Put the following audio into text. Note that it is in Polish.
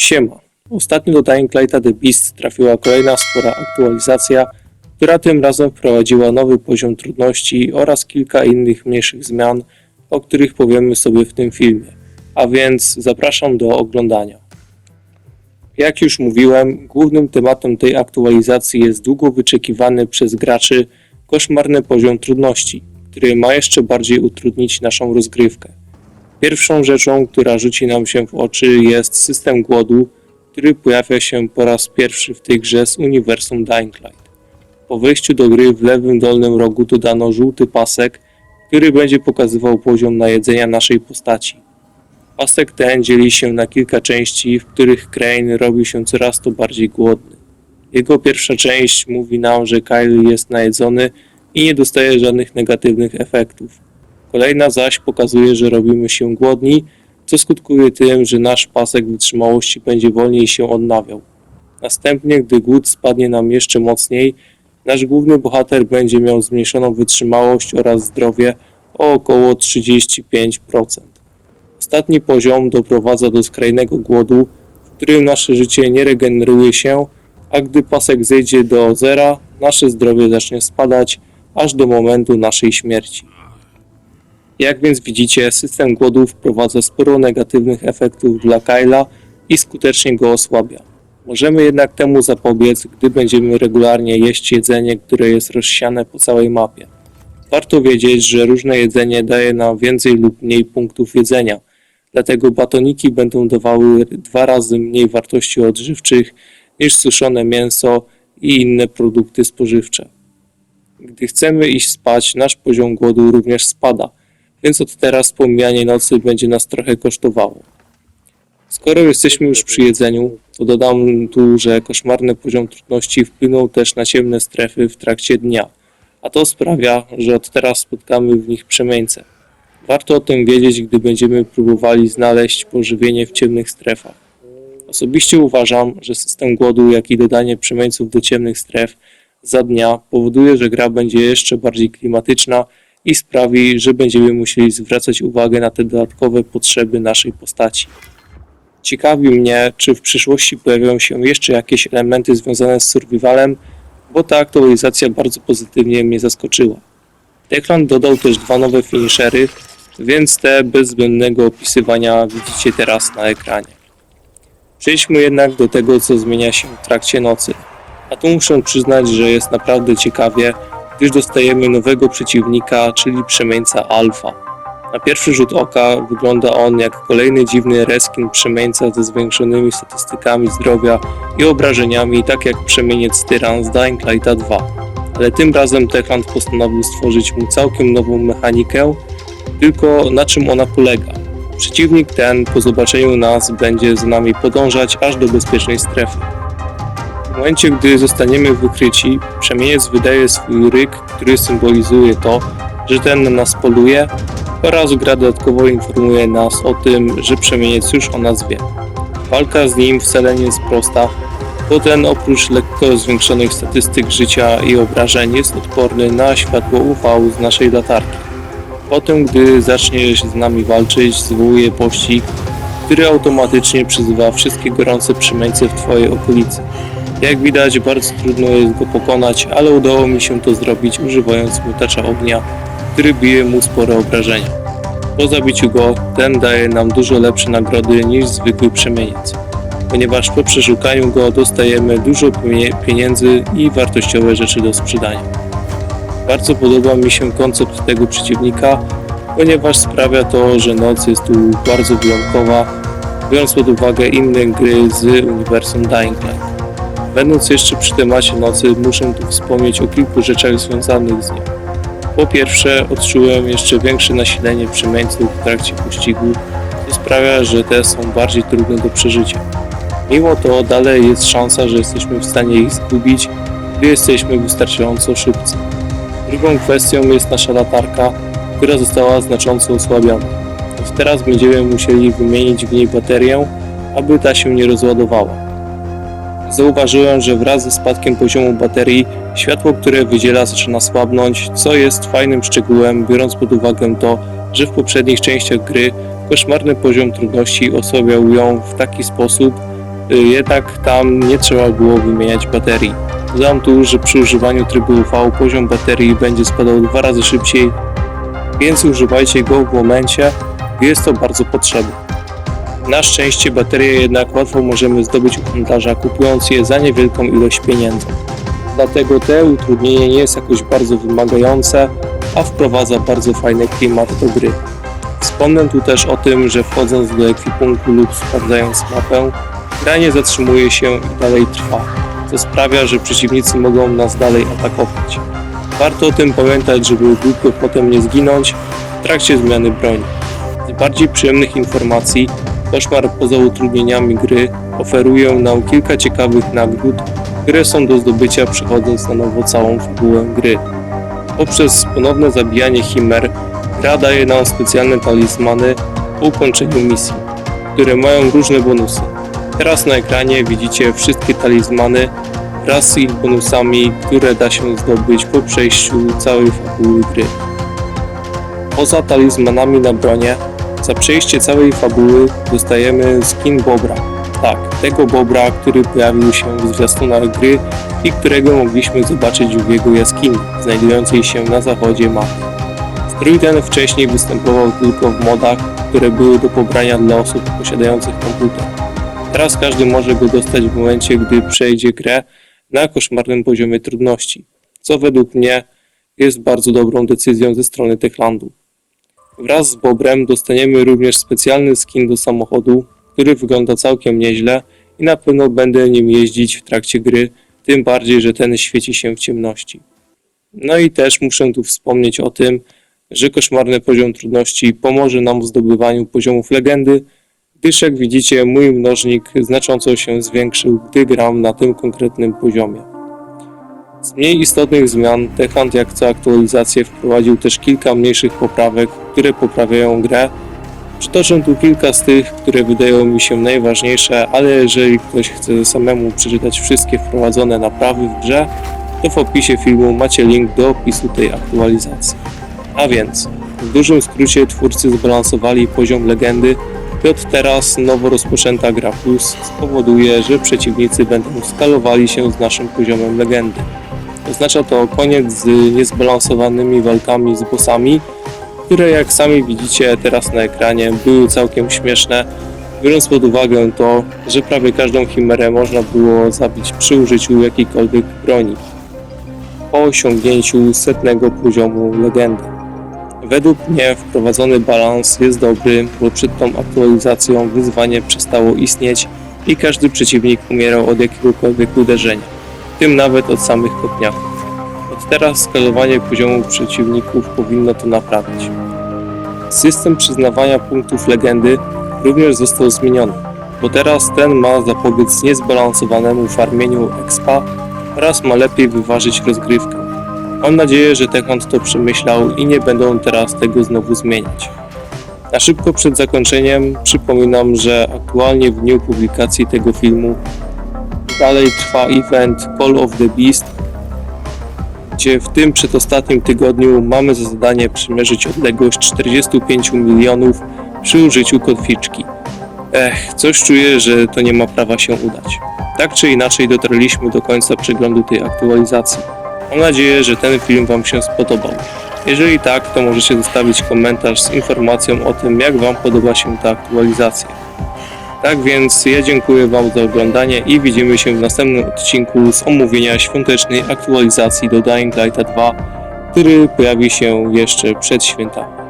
Siema. Ostatnio do Dying Lighta The Beast trafiła kolejna spora aktualizacja, która tym razem wprowadziła nowy poziom trudności oraz kilka innych mniejszych zmian, o których powiemy sobie w tym filmie. A więc zapraszam do oglądania. Jak już mówiłem, głównym tematem tej aktualizacji jest długo wyczekiwany przez graczy koszmarny poziom trudności, który ma jeszcze bardziej utrudnić naszą rozgrywkę. Pierwszą rzeczą, która rzuci nam się w oczy jest system głodu, który pojawia się po raz pierwszy w tej grze z uniwersum Dying Light. Po wejściu do gry w lewym dolnym rogu dodano żółty pasek, który będzie pokazywał poziom najedzenia naszej postaci. Pasek ten dzieli się na kilka części, w których Crane robi się coraz to bardziej głodny. Jego pierwsza część mówi nam, że Kyle jest najedzony i nie dostaje żadnych negatywnych efektów. Kolejna zaś pokazuje, że robimy się głodni, co skutkuje tym, że nasz pasek wytrzymałości będzie wolniej się odnawiał. Następnie, gdy głód spadnie nam jeszcze mocniej, nasz główny bohater będzie miał zmniejszoną wytrzymałość oraz zdrowie o około 35%. Ostatni poziom doprowadza do skrajnego głodu, w którym nasze życie nie regeneruje się, a gdy pasek zejdzie do zera, nasze zdrowie zacznie spadać aż do momentu naszej śmierci. Jak więc widzicie, system głodu wprowadza sporo negatywnych efektów dla Kyla i skutecznie go osłabia. Możemy jednak temu zapobiec, gdy będziemy regularnie jeść jedzenie, które jest rozsiane po całej mapie. Warto wiedzieć, że różne jedzenie daje nam więcej lub mniej punktów jedzenia, dlatego batoniki będą dawały dwa razy mniej wartości odżywczych niż suszone mięso i inne produkty spożywcze. Gdy chcemy iść spać, nasz poziom głodu również spada, więc od teraz pomijanie nocy będzie nas trochę kosztowało. Skoro jesteśmy już przy jedzeniu, to dodam tu, że koszmarny poziom trudności wpłynął też na ciemne strefy w trakcie dnia, a to sprawia, że od teraz spotkamy w nich przemieńce. Warto o tym wiedzieć, gdy będziemy próbowali znaleźć pożywienie w ciemnych strefach. Osobiście uważam, że system głodu, jak i dodanie przemieńców do ciemnych stref za dnia powoduje, że gra będzie jeszcze bardziej klimatyczna i sprawi, że będziemy musieli zwracać uwagę na te dodatkowe potrzeby naszej postaci. Ciekawi mnie, czy w przyszłości pojawią się jeszcze jakieś elementy związane z survivalem, bo ta aktualizacja bardzo pozytywnie mnie zaskoczyła. Techland dodał też dwa nowe finishery, więc te bez zbędnego opisywania widzicie teraz na ekranie. Przejdźmy jednak do tego, co zmienia się w trakcie nocy. A tu muszę przyznać, że jest naprawdę ciekawie, gdyż dostajemy nowego przeciwnika, czyli przemieńca Alfa. Na pierwszy rzut oka wygląda on jak kolejny dziwny reskin przemieńca ze zwiększonymi statystykami zdrowia i obrażeniami, tak jak przemieniec Tyran z Dying Lighta 2. Ale tym razem Techland postanowił stworzyć mu całkiem nową mechanikę, tylko na czym ona polega? Przeciwnik ten po zobaczeniu nas będzie za nami podążać aż do bezpiecznej strefy. Momencie, gdy zostaniemy wykryci, przemieniec wydaje swój ryk, który symbolizuje to, że ten na nas poluje oraz gra dodatkowo informuje nas o tym, że przemieniec już o nas wie. Walka z nim wcale nie jest prosta, bo ten oprócz lekko zwiększonych statystyk życia i obrażeń jest odporny na światło UV z naszej latarki. Potem, gdy zacznie z nami walczyć, zwołuje pościg, który automatycznie przyzywa wszystkie gorące przemieńce w Twojej okolicy. Jak widać, bardzo trudno jest go pokonać, ale udało mi się to zrobić używając miotacza ognia, który bije mu spore obrażenia. Po zabiciu go, ten daje nam dużo lepsze nagrody niż zwykły przemieniec, ponieważ po przeszukaniu go dostajemy dużo pieniędzy i wartościowe rzeczy do sprzedania. Bardzo podoba mi się koncept tego przeciwnika, ponieważ sprawia to, że noc jest tu bardzo wyjątkowa, biorąc pod uwagę inne gry z uniwersum Dying Light. Będąc jeszcze przy temacie nocy, muszę tu wspomnieć o kilku rzeczach związanych z nią. Po pierwsze, odczułem jeszcze większe nasilenie przemieńców w trakcie pościgu, co sprawia, że te są bardziej trudne do przeżycia. Mimo to dalej jest szansa, że jesteśmy w stanie ich zgubić, gdy jesteśmy wystarczająco szybcy. Drugą kwestią jest nasza latarka, która została znacząco osłabiona. Teraz będziemy musieli wymienić w niej baterię, aby ta się nie rozładowała. Zauważyłem, że wraz ze spadkiem poziomu baterii światło, które wydziela zaczyna słabnąć, co jest fajnym szczegółem, biorąc pod uwagę to, że w poprzednich częściach gry koszmarny poziom trudności osłabiał ją w taki sposób, Y, Jednak tam nie trzeba było wymieniać baterii. Dodam tu, że przy używaniu trybu UV poziom baterii będzie spadał dwa razy szybciej, więc używajcie go w momencie, gdy jest to bardzo potrzebne. Na szczęście baterie jednak łatwo możemy zdobyć u handlarza kupując je za niewielką ilość pieniędzy. Dlatego te utrudnienie nie jest jakoś bardzo wymagające, a wprowadza bardzo fajny klimat do gry. Wspomnę tu też o tym, że wchodząc do ekwipunku lub sprawdzając mapę, gra nie zatrzymuje się i dalej trwa, co sprawia, że przeciwnicy mogą nas dalej atakować. Warto o tym pamiętać, żeby głupio potem nie zginąć w trakcie zmiany broni. Z bardziej przyjemnych informacji, Koszmar poza utrudnieniami gry oferuje nam kilka ciekawych nagród, które są do zdobycia przechodząc na nowo całą fabułę gry. Poprzez ponowne zabijanie chimer gra daje nam specjalne talizmany po ukończeniu misji, które mają różne bonusy. Teraz na ekranie widzicie wszystkie talizmany wraz z ich bonusami, które da się zdobyć po przejściu całej fabuły gry. Poza talizmanami na bronie, za przejście całej fabuły dostajemy skin Bobra. Tak, tego Bobra, który pojawił się w zwiastunach gry i którego mogliśmy zobaczyć w jego jaskini, znajdującej się na zachodzie mapy. Strój ten wcześniej występował tylko w modach, które były do pobrania dla osób posiadających komputer. Teraz każdy może go dostać w momencie, gdy przejdzie grę na koszmarnym poziomie trudności, co według mnie jest bardzo dobrą decyzją ze strony Techlandu. Wraz z Bobrem dostaniemy również specjalny skin do samochodu, który wygląda całkiem nieźle i na pewno będę nim jeździć w trakcie gry, tym bardziej, że ten świeci się w ciemności. No i też muszę tu wspomnieć o tym, że koszmarny poziom trudności pomoże nam w zdobywaniu poziomów legendy, gdyż jak widzicie mój mnożnik znacząco się zwiększył, gdy gram na tym konkretnym poziomie. Z mniej istotnych zmian Techland jak co aktualizację wprowadził też kilka mniejszych poprawek, które poprawiają grę. Przytoczę tu kilka z tych, które wydają mi się najważniejsze, ale jeżeli ktoś chce samemu przeczytać wszystkie wprowadzone naprawy w grze, to w opisie filmu macie link do opisu tej aktualizacji. A więc, w dużym skrócie twórcy zbalansowali poziom legendy od teraz nowo rozpoczęta gra plus spowoduje, że przeciwnicy będą skalowali się z naszym poziomem legendy. Oznacza to koniec z niezbalansowanymi walkami z bossami, które jak sami widzicie teraz na ekranie były całkiem śmieszne, biorąc pod uwagę to, że prawie każdą chimerę można było zabić przy użyciu jakiejkolwiek broni po osiągnięciu setnego poziomu legendy. Według mnie wprowadzony balans jest dobry, bo przed tą aktualizacją wyzwanie przestało istnieć i każdy przeciwnik umierał od jakiegokolwiek uderzenia, w tym nawet od samych kopniaków. Od teraz skalowanie poziomu przeciwników powinno to naprawić. System przyznawania punktów legendy również został zmieniony, bo teraz ten ma zapobiec niezbalansowanemu farmieniu expa oraz ma lepiej wyważyć rozgrywkę. Mam nadzieję, że Techland to przemyślał i nie będą teraz tego znowu zmieniać. Na szybko przed zakończeniem przypominam, że aktualnie w dniu publikacji tego filmu dalej trwa event Call of the Beast, gdzie w tym przedostatnim tygodniu mamy za zadanie przymierzyć odległość 45 milionów przy użyciu kotwiczki. Ech, coś czuję, że to nie ma prawa się udać. Tak czy inaczej dotarliśmy do końca przeglądu tej aktualizacji. Mam nadzieję, że ten film Wam się spodobał. Jeżeli tak, to możecie zostawić komentarz z informacją o tym, jak Wam podoba się ta aktualizacja. Tak więc ja dziękuję Wam za oglądanie i widzimy się w następnym odcinku z omówienia świątecznej aktualizacji do Dying Light 2, który pojawi się jeszcze przed świętami.